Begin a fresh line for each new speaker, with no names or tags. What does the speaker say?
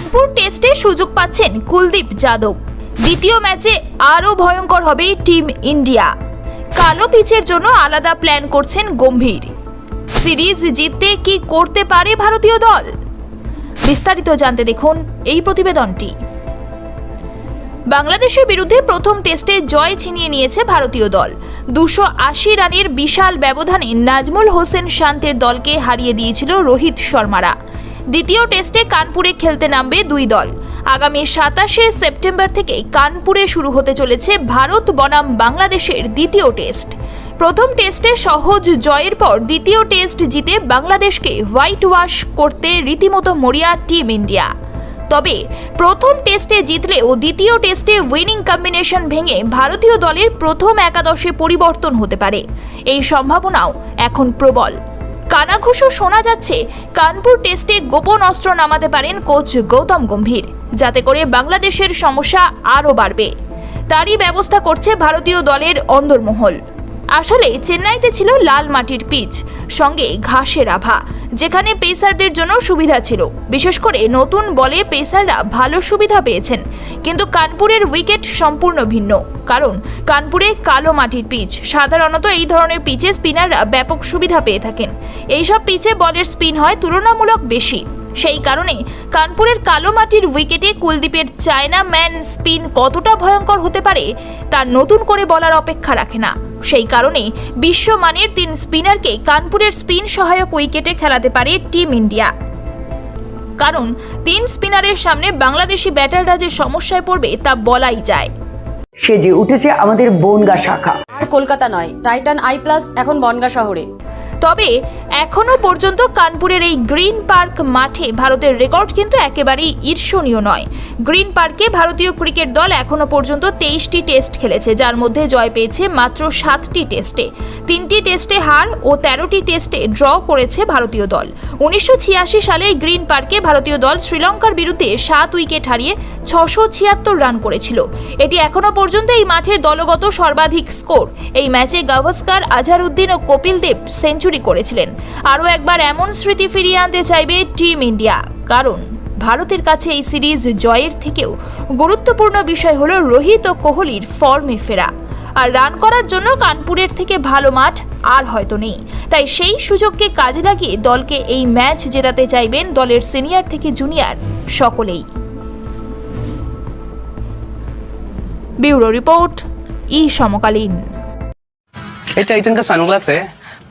কানপুর টেস্টে সুযোগ পাচ্ছেন কুলদীপ যাদব। দ্বিতীয় ম্যাচে আরও ভয়ঙ্কর হবে টিম ইন্ডিয়া। কালো পিচের জন্য আলাদা প্ল্যান করছেন গম্ভীর। সিরিজ জিততে কি করতে পারে ভারতীয় দল? বিস্তারিত জানতে দেখুন এই প্রতিবেদনটি। বাংলাদেশের বিরুদ্ধে প্রথম টেস্টে জয় ছিনিয়ে নিয়েছে ভারতীয় দল। দুশো আশি রানের বিশাল ব্যবধানে নাজমুল হোসেন শান্তের দলকে হারিয়ে দিয়েছিল রোহিত শর্মারা। দ্বিতীয় টেস্টে কানপুরে খেলতে নামবে দুই দল। আগামী সাতাশে সেপ্টেম্বর থেকে কানপুরে শুরু হতে চলেছে ভারত বনাম বাংলাদেশের দ্বিতীয় টেস্ট। প্রথম টেস্টে সহজ জয়ের পর দ্বিতীয় টেস্ট জিতে বাংলাদেশকে হোয়াইট ওয়াশ করতে রীতিমতো মরিয়া টিম ইন্ডিয়া। তবে প্রথম টেস্টে জিতলেও দ্বিতীয় টেস্টে উইনিং কম্বিনেশন ভেঙে ভারতীয় দলের প্রথম একাদশে পরিবর্তন হতে পারে। এই সম্ভাবনাও এখন প্রবল। কানাঘুষো শোনা যাচ্ছে, কানপুর টেস্টে গোপন অস্ত্র নামাতে পারেন কোচ গৌতম গম্ভীর। যাতে করে বাংলাদেশের সমস্যা আরও বাড়বে। তারই ব্যবস্থা করছে ভারতীয় দলের অন্দরমহল। আসলে চেন্নাইতে ছিল লাল মাটির পিচ। সঙ্গে ঘাসের আভা যেখানে পেসারদের জন্য সুবিধা ছিল। বিশেষ করে নতুন বলে পেসাররা ভালো সুবিধা পেয়েছেন, কিন্তু কানপুরের উইকেট সম্পূর্ণ ভিন্ন। কারণ, কানপুরে কালো মাটির পিচ, সাধারণত এই ধরনের পিচে স্পিনাররা ব্যাপক সুবিধা পেয়ে থাকেন। এইসব পিচে বলের স্পিন হয় তুলনামূলক বেশি। সেই কারণে কানপুরের কালো মাটির উইকেটে কুলদীপের চায়না ম্যান স্পিন কতটা ভয়ঙ্কর হতে পারে, তা নতুন করে বলার অপেক্ষা রাখে না। সেই কারণে বিশ্বমানের তিন স্পিনারকে কানপুরের স্পিন সহায়ক উইকেটে খেলাতে পারে টিম ইন্ডিয়া। কারণ তিন স্পিনারের সামনে বাংলাদেশি ব্যাটাররা যে সমস্যায় পড়বে তা বলাই যায়।
সেজে উঠেছে আমাদের বনগা শাখা।
আর কলকাতা নয় টাইটান আই প্লাস এখন বনগা শহরে।
তবে এখনও পর্যন্ত কানপুরের এই গ্রিন পার্ক মাঠে ভারতের রেকর্ড কিন্তু একেবারেই ঈর্ষণীয় নয়। গ্রিন পার্কে ভারতীয় ক্রিকেট দল এখনও পর্যন্ত তেইশটি টেস্ট খেলেছে, যার মধ্যে জয় পেয়েছে মাত্র সাতটি টেস্টে। তিনটি টেস্টে হার ও তেরোটি টেস্টে ড্র করেছে ভারতীয় দল। উনিশশো ছিয়াশি সালে গ্রিন পার্কে ভারতীয় দল শ্রীলঙ্কার বিরুদ্ধে সাত উইকেট হারিয়ে ছশো ছিয়াত্তর রান করেছিল। এটি এখনও পর্যন্ত এই মাঠের দলগত সর্বাধিক স্কোর। এই ম্যাচে গাভাস্কার, আজহারউদ্দিন ও কপিল দেব সেঞ্চুরি করেছিলেন আরও একবার এমন স্মৃতি ফিরিয়ে আনতে চাইবে টিম ইন্ডিয়া কারণ ভারতের কাছে এই সিরিজ জয়ের থেকেও গুরুত্বপূর্ণ বিষয় হলো রোহিত ও কোহলির ফর্মে ফেরা আর রান করার জন্য কানপুরের থেকে ভালো মাঠ আর হয়তো নেই তাই সেই সুযোগকে কাজে লাগিয়ে দলকে এই ম্যাচ জেতাতে চাইবেন দলের সিনিয়র থেকে জুনিয়র সকলেই ব্যুরো রিপোর্ট ই সমকালীন
ये टाइटन का सनग्लास है